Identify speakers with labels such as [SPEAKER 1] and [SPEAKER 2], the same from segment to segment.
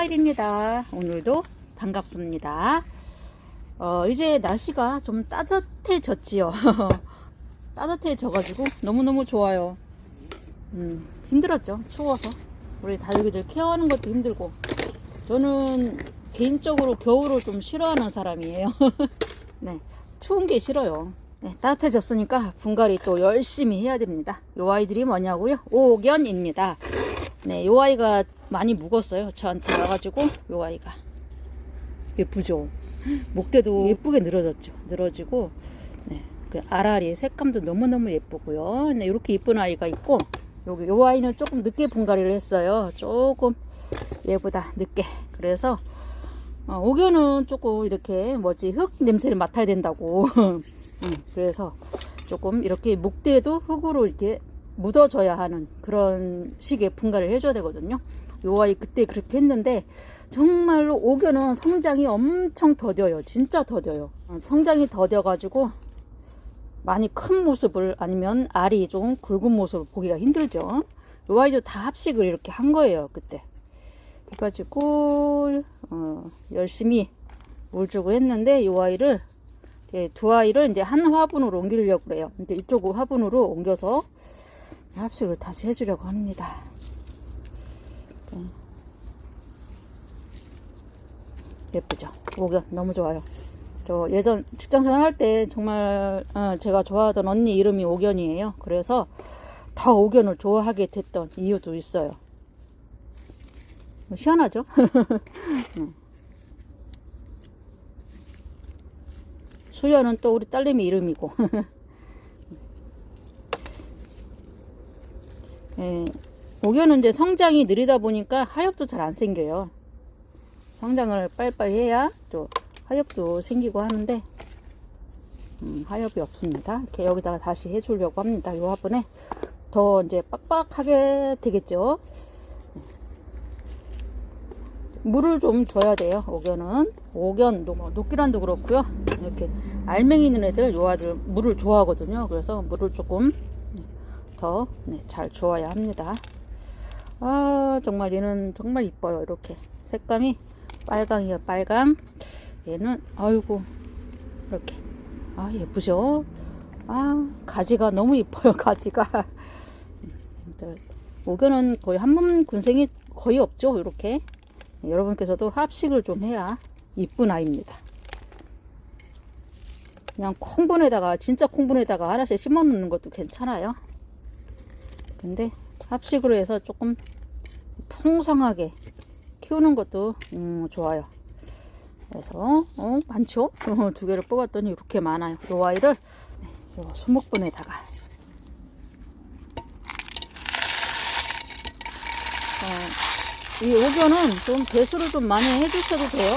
[SPEAKER 1] 스마일입니다. 오늘도 반갑습니다. 어, 이제 날씨가 좀 따뜻해졌지요. 따뜻해져가지고 너무너무 좋아요. 음, 힘들었죠. 추워서. 우리 다육이들 케어하는 것도 힘들고. 저는 개인적으로 겨울을 좀 싫어하는 사람이에요. 네, 추운 게 싫어요. 네, 따뜻해졌으니까 분갈이 또 열심히 해야 됩니다. 요 아이들이 뭐냐고요? 오견입니다. 네, 요 아이가 많이 묵었어요. 저한테 와가지고 요 아이가 예쁘죠. 목대도 예쁘게 늘어졌죠. 늘어지고 네, 그 알알이 색감도 너무 너무 예쁘고요. 네, 이렇게 예쁜 아이가 있고 여기 요 아이는 조금 늦게 분갈이를 했어요. 조금 얘보다 늦게. 그래서 어, 오견은 조금 이렇게 뭐지 흙 냄새를 맡아야 된다고. 음, 그래서 조금 이렇게 목대도 흙으로 이렇게 묻어져야 하는 그런 식의 분갈이를 해줘야 되거든요. 요 아이 그때 그렇게 했는데 정말로 오견은 성장이 엄청 더뎌요. 진짜 더뎌요. 어, 성장이 더뎌가지고 많이 큰 모습을 아니면 알이 좀 굵은 모습을 보기가 힘들죠. 요 아이도 다 합식을 이렇게 한 거예요. 그때. 해가지고 어, 열심히 물 주고 했는데 요 아이를 예, 두 아이를 이제 한 화분으로 옮기려고 그래요. 근데 이쪽 화분으로 옮겨서 합식을 다시 해주려고 합니다. 네. 예쁘죠? 오견 너무 좋아요. 저 예전 직장생활 할 때 정말 어, 제가 좋아하던 언니 이름이 오견이에요. 그래서 더 오견을 좋아하게 됐던 이유도 있어요. 뭐 시원하죠? 음. 수연은 또 우리 딸내미 이름이고. 예, 오견은 이제 성장이 느리다 보니까 하엽도 잘 안 생겨요. 성장을 빨리빨리 해야 또 하엽도 생기고 하는데 음, 하엽이 없습니다. 이렇게 여기다가 다시 해주려고 합니다. 요 화분에 더 이제 빡빡하게 되겠죠. 물을 좀 줘야 돼요. 오견은 오견, 뭐 녹기란도 그렇고요. 이렇게 알맹이 있는 애들 요 아들 물을 좋아하거든요. 그래서 물을 조금 더잘 네, 주어야 합니다. 아 정말 얘는 정말 이뻐요. 이렇게 색감이 빨강이에요. 빨강. 얘는 아이고 이렇게 아 예쁘죠. 아 가지가 너무 이뻐요. 가지가 오견은 거의 한몸 군생이 거의 없죠. 이렇게 여러분께서도 합식을 좀 해야 이쁜 아이입니다. 그냥 콩분에다가 진짜 콩분에다가 하나씩 심어 놓는 것도 괜찮아요. 근데 합식으로 해서 조금 풍성하게 키우는 것도 음, 좋아요. 그래서 어, 많죠? 두 개를 뽑았더니 이렇게 많아요. 이 아이를 네, 요 수목분에다가 어, 이 오견은 좀 배수를 좀 많이 해주셔도 돼요.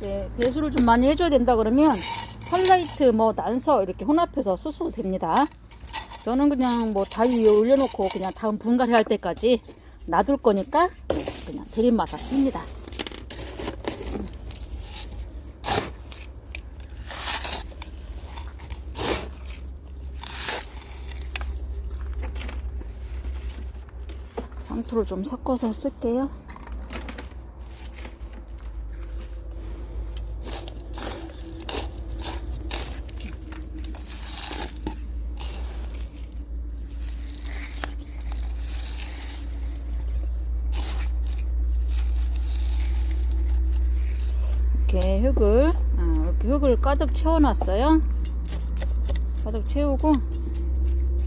[SPEAKER 1] 네, 배수를 좀 많이 해줘야 된다 그러면 펄라이트 뭐 난서 이렇게 혼합해서 쓰셔도 됩니다. 저는 그냥 뭐 다위 위에 올려놓고 그냥 다음 분갈이 할 때까지 놔둘 거니까 그냥 대립마사 씁니다. 상토를 좀 섞어서 쓸게요. 이렇게 흙을 아, 이렇게 흙을 가득 채워놨어요. 가득 채우고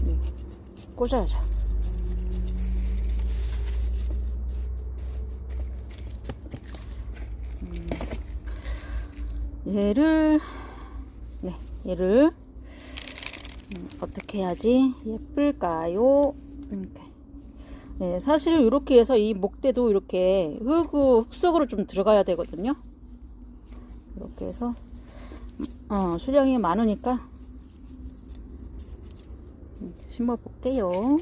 [SPEAKER 1] 네, 꽂아야죠. 음, 얘를 네 얘를 음, 어떻게 해야지 예쁠까요? 이렇게. 네, 사실 이렇게 해서 이 목대도 이렇게 흙, 흙 속으로 좀 들어가야 되거든요. 이렇게 해서 어, 수량이 많으니까 심어 볼게요.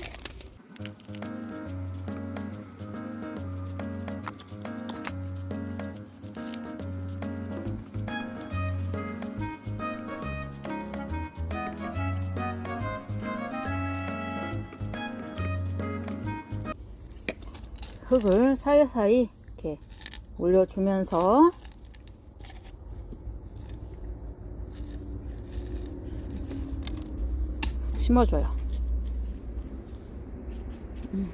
[SPEAKER 1] 흙을 사이사이 이렇게 올려주면서 심어줘요. 음.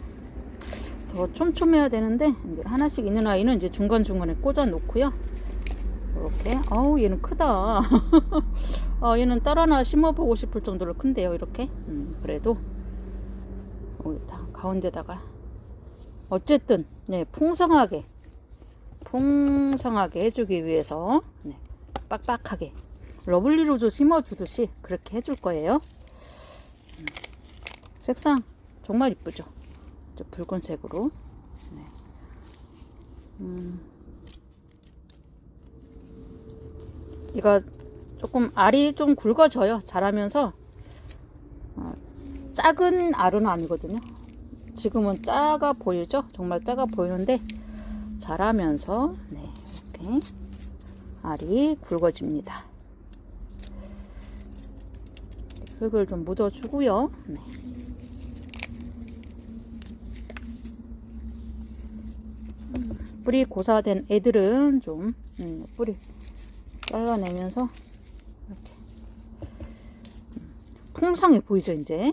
[SPEAKER 1] 더 촘촘해야 되는데 이제 하나씩 있는 아이는 이제 중간 중간에 꽂아 놓고요. 이렇게 어우 얘는 크다. 어, 얘는 딸 하나 심어보고 싶을 정도로 큰데요. 이렇게 음, 그래도 여기다 가운데다가 어쨌든 네 풍성하게 풍성하게 해주기 위해서 네, 빡빡하게 러블리 로즈 심어주듯이 그렇게 해줄 거예요. 음, 색상 정말 이쁘죠? 저 붉은색으로. 네. 음, 이거 조금 알이 좀 굵어져요. 자라면서 어, 작은 알은 아니거든요. 지금은 작아 보이죠? 정말 작아 보이는데 자라면서 네, 이렇게 알이 굵어집니다. 흙을 좀 묻어주고요. 네. 뿌리 고사된 애들은 좀 음, 뿌리 잘라내면서 이렇게 음, 풍성해 보이죠 이제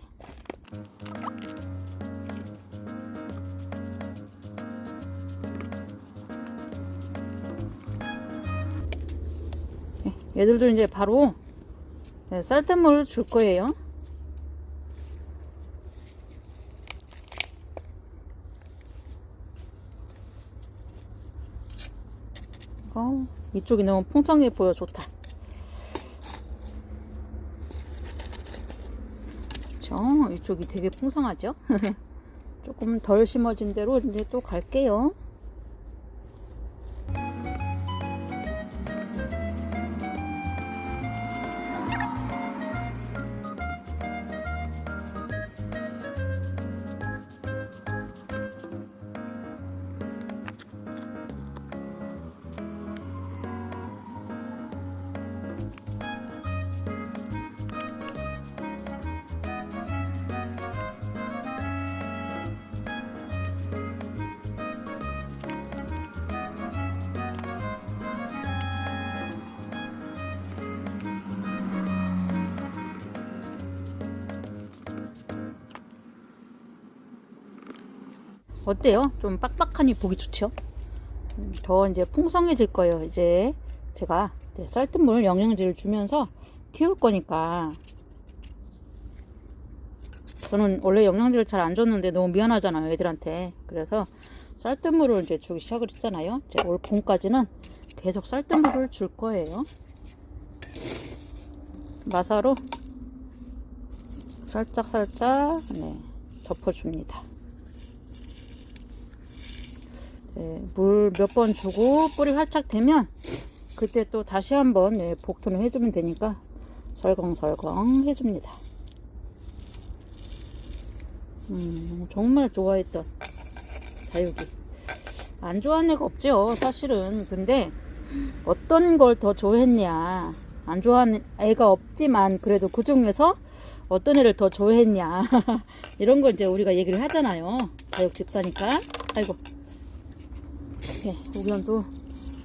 [SPEAKER 1] 네, 얘들도 이제 바로 네, 쌀뜨물 줄 거예요. 어, 이쪽이 너무 풍성해 보여 좋다. 그렇죠. 이쪽이 되게 풍성하죠. 조금 덜 심어진 대로 이제 또 갈게요. 어때요? 좀 빡빡하니 보기 좋죠? 음, 더 이제 풍성해질 거예요. 이제 제가 이제 쌀뜨물 영양제를 주면서 키울 거니까 저는 원래 영양제를 잘 안 줬는데 너무 미안하잖아요 애들한테 그래서 쌀뜨물을 이제 주기 시작을 했잖아요 이제 올 봄까지는 계속 쌀뜨물을 줄 거예요 마사로 살짝 살짝 네, 덮어줍니다 네, 물몇 번 주고 뿌리 활착 되면 그때 또 다시 한번 네, 복토를 해주면 되니까 설렁설렁 해줍니다. 음, 정말 좋아했던 다육이. 안 좋아하는 애가 없죠, 사실은. 근데 어떤 걸 더 좋아했냐. 안 좋아하는 애가 없지만 그래도 그 중에서 어떤 애를 더 좋아했냐. 이런 걸 이제 우리가 얘기를 하잖아요. 다육 집사니까. 아이고. 네, 우견도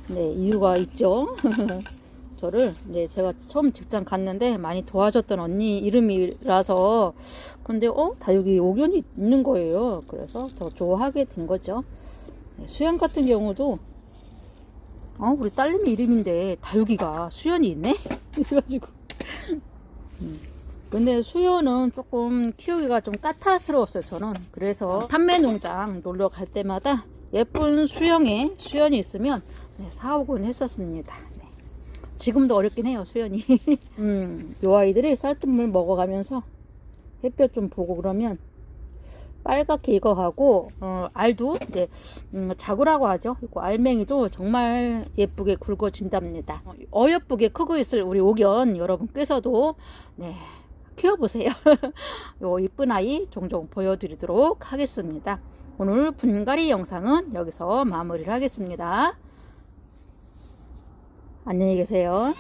[SPEAKER 1] 네, 이유가 있죠. 저를 네, 제가 처음 직장 갔는데 많이 도와줬던 언니 이름이라서 근데 어 다육이 오견이 있는 거예요. 그래서 더 좋아하게 된 거죠. 네, 수연 같은 경우도 어 우리 딸내미 이름인데 다육이가 수연이 있네. 그래가지고 음. 근데 수연은 조금 키우기가 좀 까탈스러웠어요. 저는 그래서 판매 농장 놀러 갈 때마다 예쁜 수영에 수연이 있으면 네, 사오곤 했었습니다. 네. 지금도 어렵긴 해요, 수연이. 음, 요 아이들이 쌀뜨물 먹어가면서 햇볕 좀 보고 그러면 빨갛게 익어가고 어, 알도 이제 음, 자구라고 하죠. 그리고 알맹이도 정말 예쁘게 굵어진답니다. 어, 어여쁘게 크고 있을 우리 오견 여러분께서도 네 키워보세요. 요 이쁜 아이 종종 보여드리도록 하겠습니다. 오늘 분갈이 영상은 여기서 마무리를 하겠습니다. 안녕히 계세요.